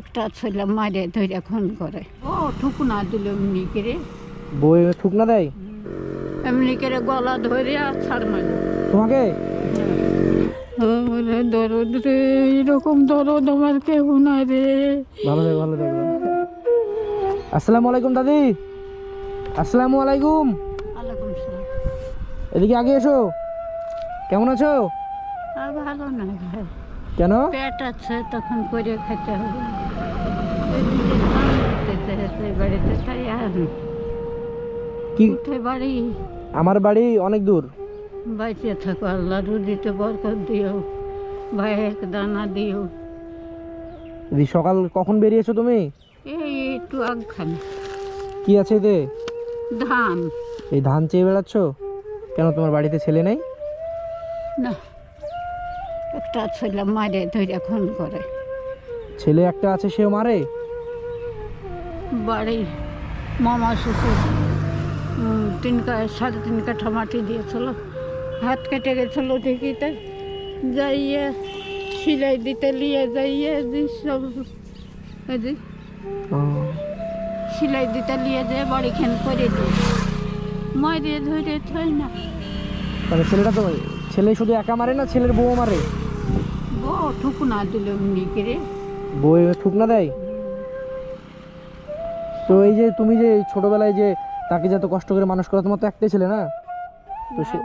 একটা ছেলে মারে ধরে খুন করে। ও ঠুকুনা দিল এমনি করে। বই ঠুক না দেয় এমনি করে গলা ধরে আর ছাড় মারল তোমাকে? ওরে দরদ রে এরকম দরদ আমার কেউ না রে। ভালো থাকো ভালো থাকো। আসসালামু আলাইকুম দাদি। আসসালামু আলাইকুম। এদিকে আগে এসো। কেমন আছো? ভালো না ভাই। কেন? পেট আছে তখন করে খেতে হবে। বাড়িতে তাই আর কি বাড়ি। আমার বাড়ি অনেক দূর। বাইচে থাকো আল্লাহ রুজিতে বরকত দিও ভাইয়ের দানা দিও। দিদি সকাল কখন বেরিয়েছো তুমি? এই একটু আগখানে। কি আছে এতে? ধান। এই ধান চেয়ে বেড়াচ্ছ? কেন তোমার বাড়িতে ছেলে নেই? না। একটা ছেলে মারে ধরে খুন করে। ছেলে একটা আছে সেও মারে? বাড়ির মামা শ্বশুর তিন সাড়ে তিন কাঠা মাটি দিয়েছিল। হাত কেটে গেছিল দেখিতে যাইয়ে সিলাই দিতে নিয়ে যাইয়ে সব সিলাই দিতে নিয়ে যেয়ে বাড়ি খান করে দিই মারিয়ে ধরে থই না। মানে ছেলেটা তো ছেলে শুধু একা মারে না ছেলের বউ মারে? বো ঠুকুনা দিল এমনি করে বই ঠুক না দেয়? তো এই যে তুমি যে ছোটবেলায় যে তাকে যত কষ্ট করে মানুষ করা তোমার তো একটাই ছেলে না? তো সে।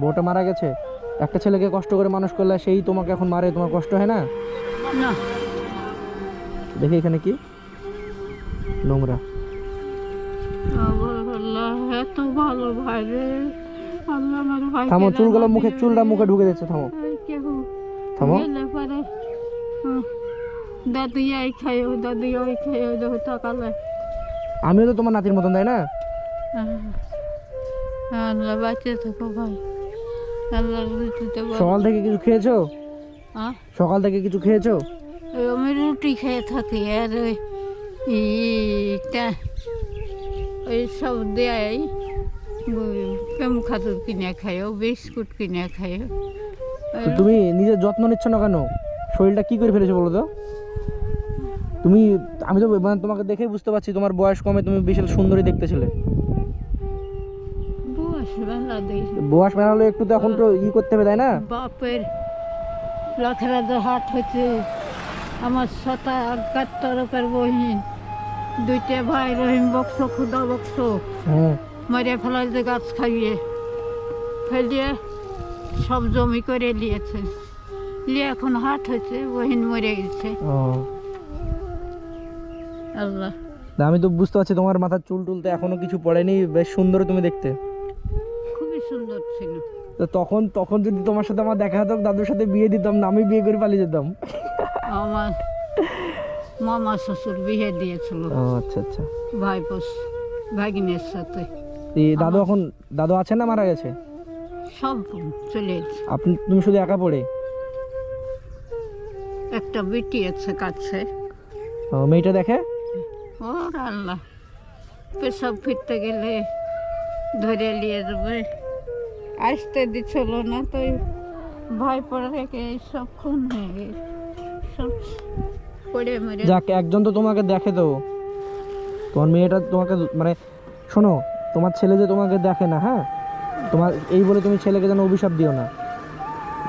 বউটা মারা গেছে। একটা ছেলেকে কষ্ট করে মানুষ করলে সেই তোমাকে এখন মারে তোমার কষ্ট হয় না? দেখি এখানে কি? নোংরা। থামো চুলগুলো মুখে চুলটা মুখে ঢুকে যাচ্ছে থামো। থামো দাদি এই খাইও দাদি ওই খাইও দেখো তাকালে আমিও তো তোমার নাতির মতন তাই না আল্লাহ থাকো ভাই আল্লাহ সকাল থেকে কিছু খেয়েছো সকাল থেকে কিছু খেয়েছো আমি রুটি খেয়ে থাকি আর ওই ইটা ওই সব দেয় কেমন খাদুর কিনে বিস্কুট কিনে খাইও তো তুমি নিজের যত্ন নিচ্ছ না কেন? শরীরটা কি করে ফেলেছো বলো তো? তুমি আমি তো মানে তোমাকে দেখেই বুঝতে পারছি তোমার বয়স কমে তুমি বিশাল সুন্দরী দেখতে ছিলে বয়স মেলা হলে একটু তো এখন তো ই করতে হবে তাই না? বাপের লথরাজ হাট হচ্ছে আমার সতা আগাত তরফের বহিন। দুইটা ভাই রহিম বক্স খুদা বক্স। হ্যাঁ। মেরে ফেলার যে গাছ খাইয়ে ফেলিয়ে সব জমি করে নিয়েছে। নিয়ে এখন হাট হয়েছে বহিন মরে গেছে। ও। আল্লাহ। আমি তো বুঝতে পারছি তোমার মাথার চুল টুল তো এখনও কিছু পড়েনি বেশ সুন্দর তুমি দেখতে। খুবই সুন্দর ছিল। তো তখন তখন যদি তোমার সাথে আমার দেখা হতো দাদুর সাথে বিয়ে দিতাম না আমি বিয়ে করে পালিয়ে যেতাম। আমার মামা শ্বশুর বিয়ে দিয়েছিল। ও আচ্ছা আচ্ছা। ভাইপোস ভাগিনের সাথে। এই দাদু এখন দাদু আছে না মারা গেছে? সব চলে আপনি তুমি শুধু একা পড়ে? একটা বেটি আছে কাছে। ও, মেয়েটা দেখে? ওর আল্লাহ পেশাব ফিরতে গেলে ধরে নিয়ে যাবে। আসতে দিছিল না তো ভয় পড়ে রেখে সব খুন হয়ে গেছে। সব পড়ে মরে যাক একজন তো তোমাকে দেখে তো। তোমার মেয়েটা তোমাকে মানে শোনো তোমার ছেলে যে তোমাকে দেখে না হ্যাঁ? তোমার এই বলে তুমি ছেলেকে যেন অভিশাপ দিও না।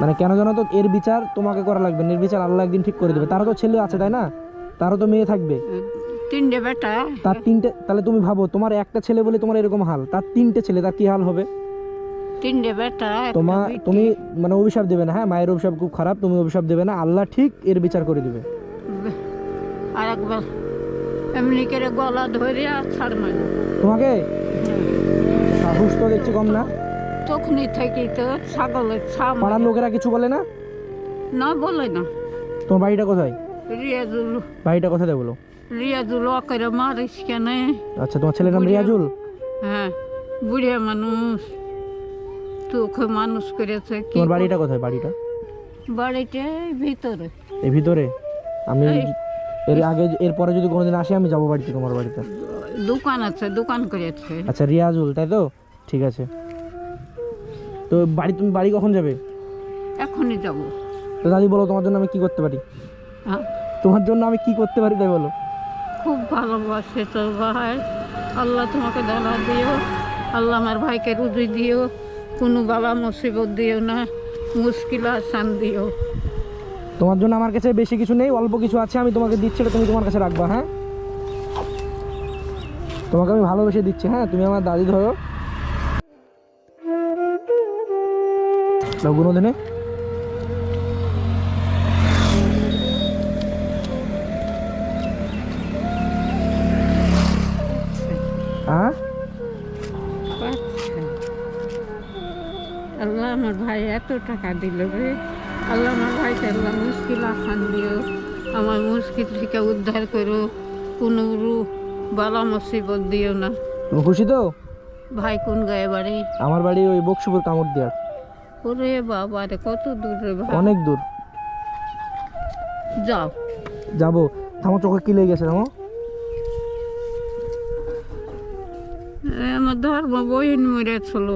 মানে কেন জানো তো এর বিচার তোমাকে করা লাগবে এর বিচার আল্লাহ একদিন ঠিক করে দেবে। তারও তো ছেলে আছে তাই না? তারও তো মেয়ে থাকবে। তিনটে বেটা। তার তিনটে তাহলে তুমি ভাবো তোমার একটা ছেলে বলে তোমার এরকম হাল তার তিনটে ছেলে তার কি হাল হবে? তিনটে বেটা তোমার তুমি মানে অভিশাপ দেবে না হ্যাঁ? মায়ের অভিশাপ খুব খারাপ তুমি অভিশাপ দেবে না আল্লাহ ঠিক এর বিচার করে দিবে। আর একবার এমনি করে গলা ধরে আর ছাড় তোমাকে? সাহস তো দেখছি কম না। তখনই থেকে তো ছাগলের ছা। পাড়ার লোকেরা কিছু বলে না? না বলে না। তোমার বাড়িটা কোথায়? রিয়াজুল। বাড়িটা কোথায় বলো? রিয়াজুল অকেরে মারিস কেন? আচ্ছা তোমার ছেলের নাম রিয়াজুল? হ্যাঁ বুড়িয়া মানুষ। তোকে মানুষ করেছে তোমার বাড়িটা কোথায় বাড়িটা? বাড়িতে ভিতরে। এই ভিতরে? আমি। এর আগে এরপরে যদি কোনোদিন আসি আমি যাব বাড়িতে তোমার বাড়িতে। দোকান আছে দোকান করেছে আচ্ছা রিয়াজুল তাই তো? ঠিক আছে। তো বাড়ি তুমি বাড়ি কখন যাবে? এখনই যাব। তো দাদি বলো তোমার জন্য আমি কি করতে পারি? হ্যাঁ। তোমার জন্য আমি কি করতে পারি তাই বলো? খুব ভালোবাসে তোর ভাই। আল্লাহ তোমাকে দালা দিও। আল্লাহ আমার ভাইকে রুজি দিও। কোনো বালা মুসিবত দিও না। মুশকিল আসান দিও। তোমার জন্য আমার কাছে বেশি কিছু নেই, অল্প কিছু আছে, আমি তোমাকে দিচ্ছি তুমি তোমার কাছে রাখবা হ্যাঁ? তোমাকে আমি ভালোবেসে দিচ্ছি হ্যাঁ? তুমি আমার দাদি ধরো। দিনে হ্যাঁ। আল্লাহ আমার ভাই এত টাকা দিল রে। আল্লাহ আমার ভাইকে আল্লাহ মুশকিল আসান দিও। আমার মুশকিল থেকে উদ্ধার করো। কোনো বালা মুসিবত দিও না। তুমি খুশি তো? ভাই কোন গায়ে বাড়ি? আমার বাড়ি ওই বক্সপুর কামড় দেওয়ার ওরে বাবা রে কত দূর রে ভাই। অনেক দূর। যাও। যাব। থামো চোখে কি লেগে গেছে থামো। এ, আমার ধর্ম বহিন মরেছিল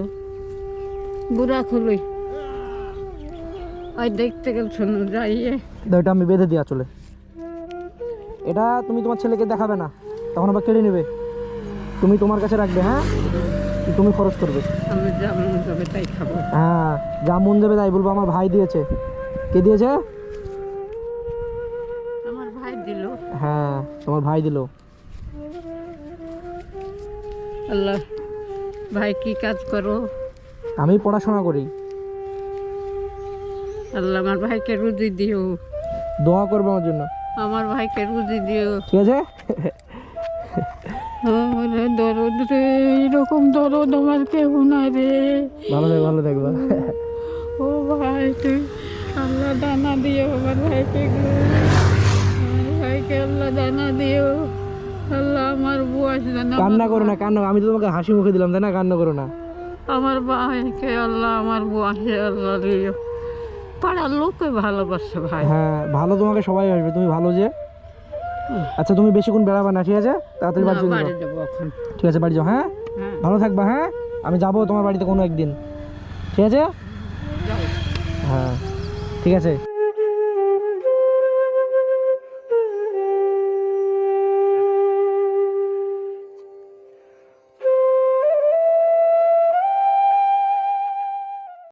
বুড়া খুলই আর দেখতে গেছিল যাইয়ে। দাও এটা আমি বেঁধে দিয়া চলে। এটা তুমি তোমার ছেলেকে দেখাবে না তখন আবার কেড়ে নেবে। তুমি তোমার কাছে রাখবে হ্যাঁ? তুমি খরচ করবে। আমি যা মন যাবে তাই খাব। হ্যাঁ যা মন যাবে তাই বলব আমার ভাই দিয়েছে। কে দিয়েছে? আমার ভাই দিল। হ্যাঁ তোমার ভাই দিল। আল্লাহ ভাই কি কাজ করো? আমি পড়াশোনা করি। আল্লাহ আমার ভাইকে রুজি দিও। দোয়া করবে আমার জন্য? আমার ভাইকে রুজি দিও। ঠিক আছে? দরদ রে এরকম দরদ আমার কেউ না রে। ভালো থাকবে ভালো থাকবে ও ভাই তুই আল্লাহ দানা দিও আমার ভাইকে আল্লাহ দানা দিও। আল্লাহ আমার বয়স দানা কান্না করো না কান্না আমি তো তোমাকে হাসি মুখে দিলাম তাই না? কান্না করো না। আমার ভাইকে আল্লাহ আমার বয়সে আল্লাহ দিও। পাড়ার লোকে ভালোবাসে ভাই। হ্যাঁ ভালো তোমাকে সবাই আসবে। তুমি ভালো যে। আচ্ছা তুমি বেশিক্ষণ বেড়াবে না ঠিক আছে? তাড়াতাড়ি বাড়ি চলে ঠিক আছে বাড়ি যাও হ্যাঁ? হ্যাঁ। ভালো থাকবা হ্যাঁ? আমি যাব তোমার বাড়িতে কোনো একদিন। ঠিক আছে? হ্যাঁ। ঠিক আছে।